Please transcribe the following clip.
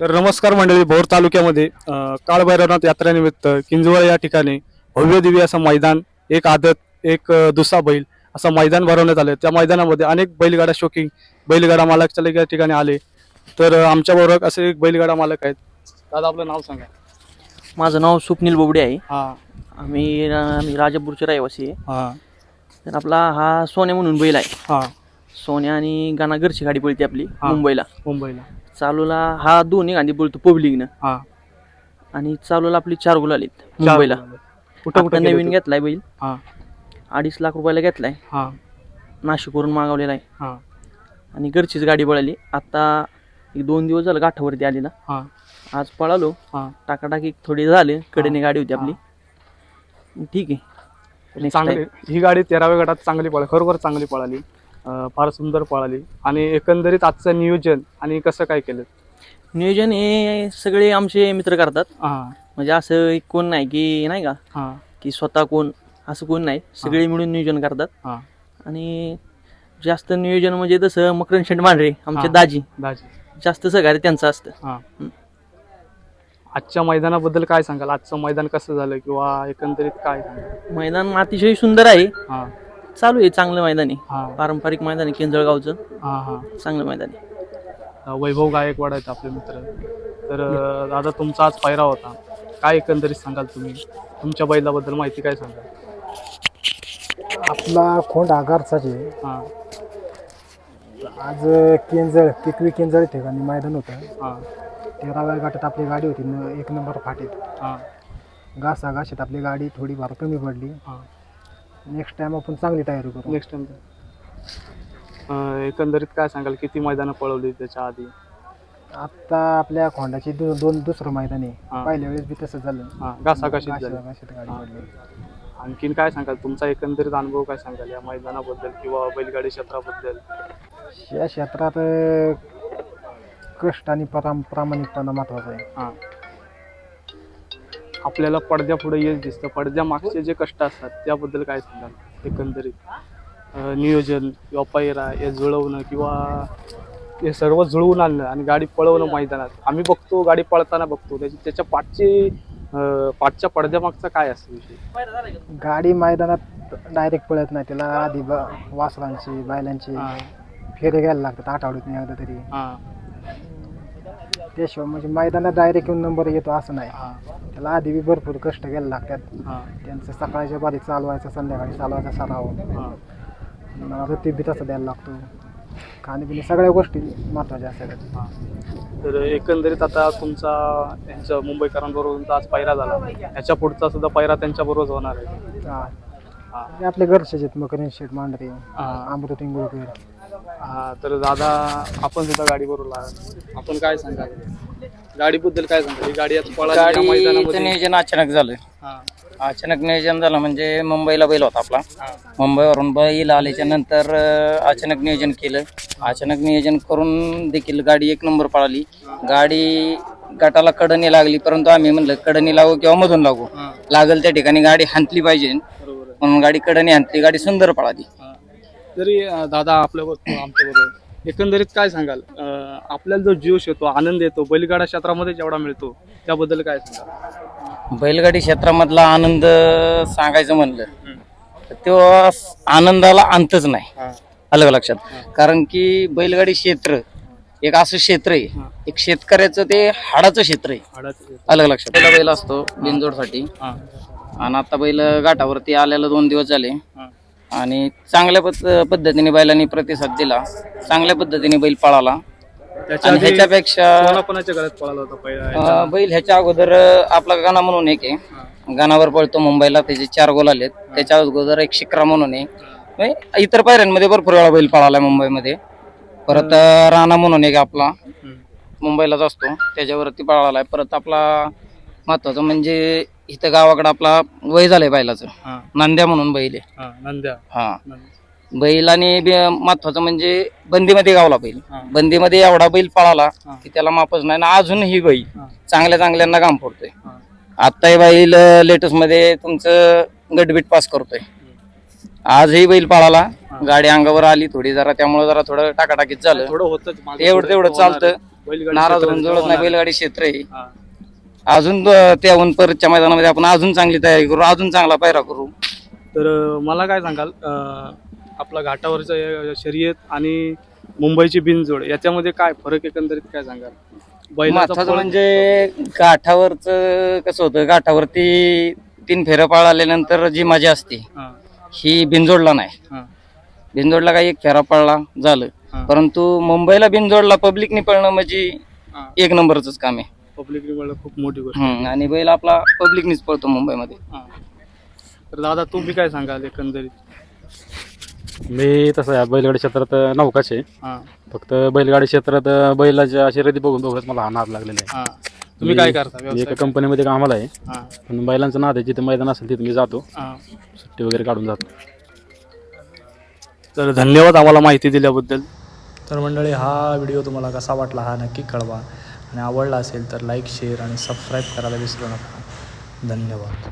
तर नमस्कार मंडळी भोर तालुक्यामध्ये काळभैरवनाथ यात्रेनिमित्त किंजवळ या ठिकाणी भव्य दिव्य असं मैदान एक आदत एक दुसरा बैल असं मैदान भरवण्यात आलं. त्या मैदानामध्ये अनेक बैलगाडा शोकिंग बैलगाडा मालक चालक या ठिकाणी आले. तर अ, आमच्याबरोबर असे एक बैलगाडा मालक आहेत. दादा आपलं नाव सांगा. माझं नाव स्वप्नील बोबडे आहे. हा. आम्ही आम्ही राजापूरचे रहिवासी आहे. हा. तर आपला हा सोन्या म्हणून बैल आहे. हा. सोन्या आणि गाणा घरची गाडी पळते आपली. मुंबईला. मुंबईला. चालूला हा दोन्ही गांधी बोलतो पब्लिकनं हा. आणि चालूला आपली चार गुल आलीत चार मुंबईला. कुठं आता कुठं नवीन नवीन घेतलाय बैल. हा. अडीच लाख रुपयाला घेतलाय. हा. नाशिकवरून मागवलेला आहे. हा. आणि घरचीच गाडी पळाली. आता एक दोन दिवस झालं गाठावरती आली ना हा. आज पळालो. हा. टाकाटाकी थोडी झाले. कडेने गाडी होती आपली. ठीक आहे. Next चांगली. ही गाडी तेराव्या गटात चांगली पळाली खरोखर चांगली पळाली. फार सुंदर पळाली. आणि एकंदरीत आजचं नियोजन आणि कसं काय केलं? नियोजन हे सगळे आमचे मित्र करतात. हा. म्हणजे असं एक कोण नाही की नाही का? हा. की स्वतः कोण असं कोण नाही. सगळे मिळून नियोजन करतात. हा. आणि जास्त नियोजन म्हणजे तसं मकरन शेंड मांढरे आमचे हा. दाजी. दाजी. जास्त सहकार्य त्यांचं असतं. हं. आजच्या मैदानाबद्दल काय सांगाल? आजचं मैदान कसं झालं किंवा एकंदरीत काय सांगाल? मैदान अतिशय सुंदर आहे. हा. चालू आहे चांगलं मैदान. आहे हा. पारंपरिक मैदान आहे केंजळगावचं. हा हा. चांगलं मैदान. अं, वैभव गायकवाड आहेत आपले मित्र. तर अं, दादा तुमचा आज पायरा होता. काय एकंदरीत सांगाल तुम्ही? तुमच्या बैलाबद्दल माहिती काय सांगाल? आपला खोंड आगारचाच आहे हा. आज केंजळ किकवी केंजळ ठिकाणी मैदान होतं. हा. तेराव्या गटात आपली गाडी होती. न एक नंबर फाटीत. हा. घासा घाशीत आपली गाडी थोडी फार कमी पडली. हा. नेक्स्ट टाइम आपण चांगली तयारी करू. नेक्स्ट टाइम एकंदरीत काय सांगाल किती मैदानं पळवली त्याच्या आधी? आत्ता आपल्या खोंडाची दो, दोन दुसरं मैदान हा. आहे पहिल्या वेळेस बी तसं झालं. हा घासाघाशीत झाली घासा- घाशीत गाडी हा. पडली. आणखीन काय सांगाल तुमचा एकंदरीत अनुभव काय सांगाल या मैदानाबद्दल किंवा बैलगाडी क्षेत्राबद्दल? या क्षेत्रात अं, कष्ट आणि पराम प्रामाणिकपणा महत्त्वाचा आहे. हा. आपल्याला पडद्या पुढे येत दिसतं. पडद्या मागचे जे कष्ट असतात त्याबद्दल काय सांगाल? एकंदरीत नियोजन किंवा पैरा हे जुळवणं किंवा हे सर्व जुळवून आणणं आणि गाडी पळवणं मैदानात. आम्ही बघतो गाडी पळताना बघतो. त्याची त्याच्या पाठची पाठच्या पडद्यामागचा काय असतो विषय? गाडी मैदानात डायरेक्ट पळत नाही. त्याला आधी ब वासरांची बैलांची हा. फेरे घ्यायला लागतात आठवड्यातून एकदा तरी. त्याशिवाय म्हणजे मैदानात डायरेक्ट येऊन नंबर येतो असं नाही. हा. त्याला आधी बी भरपूर कष्ट घ्यायला लागतात. हा. त्यांचं सकाळच्या बारी चालवायचं संध्याकाळी चालवायचा सराव. हा. बी तसं द्यायला लागतो. खाण्यापिणे सगळ्या गोष्टी महत्त्वाच्या असतात. हा. तर एकंदरीत आता तुमचा यांच्या मुंबईकरांबरोबर आज पायरा झाला ह्याच्या पुढचा सुद्धा पायरा त्यांच्या बरोबर होणार आहे. हा. हा. हे आपले घरचेच आहेत मकरीन शेठ मांढरे हा. अमृत इंगोळकर. हा तर दादा आपण सुद्धा गाडी बरोबर. आपण काय सांगाल? गाडीबद्दल काय सांगाल? ही गाडी आज पळाली या गाडीचं मैदानामध्ये. नियोजन अचानक झालं हा, अचानक नियोजन झालं म्हणजे मुंबईला बैल होता आपला. मुंबईवरून बैल आल्याच्यानंतर अं, अचानक नियोजन केलं. अचानक नियोजन करून देखील गाडी एक नंबर पळाली. गाडी गटाला कडणी लागली परंतु आम्ही म्हणलं कडणी लागू किंवा मधून लागू. हा, लागल त्या ठिकाणी गाडी हांतली पाहिजे. बरोबर आहे. म्हणून गाडी कडणी हांतली गाडी सुंदर पळाली. हा. तरी दादा आपल्या आमच्या बरोबर. एकंदरीत काय सांगाल? अं, आपल्याला जो जीव येतो आनंद येतो बैलगाडा क्षेत्रामध्ये जेवढा मिळतो त्याबद्दल काय सांगाल? बैलगाडी क्षेत्रामधला आनंद सांगायचं म्हणलं. तर तो आनंदाला अंतच नाही. हा, अलग लक्षात? कारण की बैलगाडी क्षेत्र एक असं क्षेत्र आहे. हा. एक शेतकऱ्याचं ते हाडाचं क्षेत्र आहे. हाडाचं. अलग लक्षात? पहिला बैल असतो बिनजोडसाठी. हा, आणि आता बैल घाटावरती आल्याला दोन दिवस झाले. हा, आणि चांगल्या पद्ध- पद्धतीने बैलांनी प्रतिसाद दिला. चांगल्या पद्धतीने बैल पळाला. त्याच्या आणि आधी ह्याच्यापेक्षा कोणाकोणाच्या घरात पळाला होता पहिला? अं, बैल ह्याच्या अगोदर अं, आपला गाणा म्हणून एक आहे. गाणावर पळतो मुंबईला त्याचे चार गोल आलेत. त्याच्या अगोदर एक शिक्रा म्हणून आहे. म्हणजे इतर पायऱ्यांमध्ये भरपूर वेळा बैल पळाला मुंबईमध्ये. परत अं, राणा म्हणून एक आपला. हम्म. मुंबईलाच असतो. त्याच्यावरती पळाला आहे परत आपला महत्वाचं म्हणजे इथं गावाकडे आपला वय झालंय बैलाचं. हा, नांद्या म्हणून बैल आहे. हा, नंद्या. हा. बैल आणि बे- महत्वाचं म्हणजे बंदीमध्ये गावला बैल. हा. बंदीमध्ये एवढा बैल पळाला हा. की त्याला मापच नाही आणि अजूनही बैल. हा, चांगल्या चांगल्यांना काम पडतोय हा. आता हे बैल लेटेस्टमध्ये तुमचं गटबीट पास करतोय. आजही बैल पळाला. गाडी अंगावर आली थोडी जरा त्यामुळे जरा थोडं टाकाटाकीच झालं. थोडं होतच तेवढं तेवढं चालतं. नाराज होऊन जुळत नाही बैलगाडी क्षेत्र आहे. हा. अजून त्याहून परतच्या मैदानामध्ये आपण अजून चांगली तयारी करू अजून चांगला पायरा करू. तर मला काय सांगाल आपला घाटावरचं शर्यत आणि मुंबईची बिनजोड याच्यामध्ये काय फरक एकंदरीत काय सांगाल? बैलाचा म्हणजे गाठावरच कसं होतं गाठावरती तीन फेरं पाळल्यानंतर जी मजा असते हा, बिनजोडला नाही. बिनजोडला काही एक फेरा पळला झालं. परंतु मुंबईला बिनजोडला पब्लिकने पळणं म्हणजे. एक नंबरच काम आहे. पब्लिक रिवॉर्ड खूप मोठी गोष्ट हम्म, आणि बैल आपला पब्लिकनीच पळतो मुंबईमध्ये. हा. तर दादा तुम्ही काय सांगाल एकंदरीत? मी तसं आहे बैलगाडी क्षेत्रात नौकाच आहे. हा. फक्त बैलगाडी क्षेत्रात बैलाच्या शर्यती बघून बघत मला हा नाद लागलेला आहे. हा. तुम्ही काय करता मी व्यवसाय? एका कंपनीमध्ये कामाला आहे हा. पण बैलांचं नाद आहे जिथे मैदान असेल तिथे मी जातो. हा. सुट्टी वगैरे काढून जातो. तर धन्यवाद आम्हाला माहिती दिल्याबद्दल. तर मंडळी हा व्हिडिओ तुम्हाला कसा वाटला हा नक्की कळवा. आणि आवडला असेल तर लाईक शेअर आणि सबस्क्राईब करायला विसरू नका. धन्यवाद.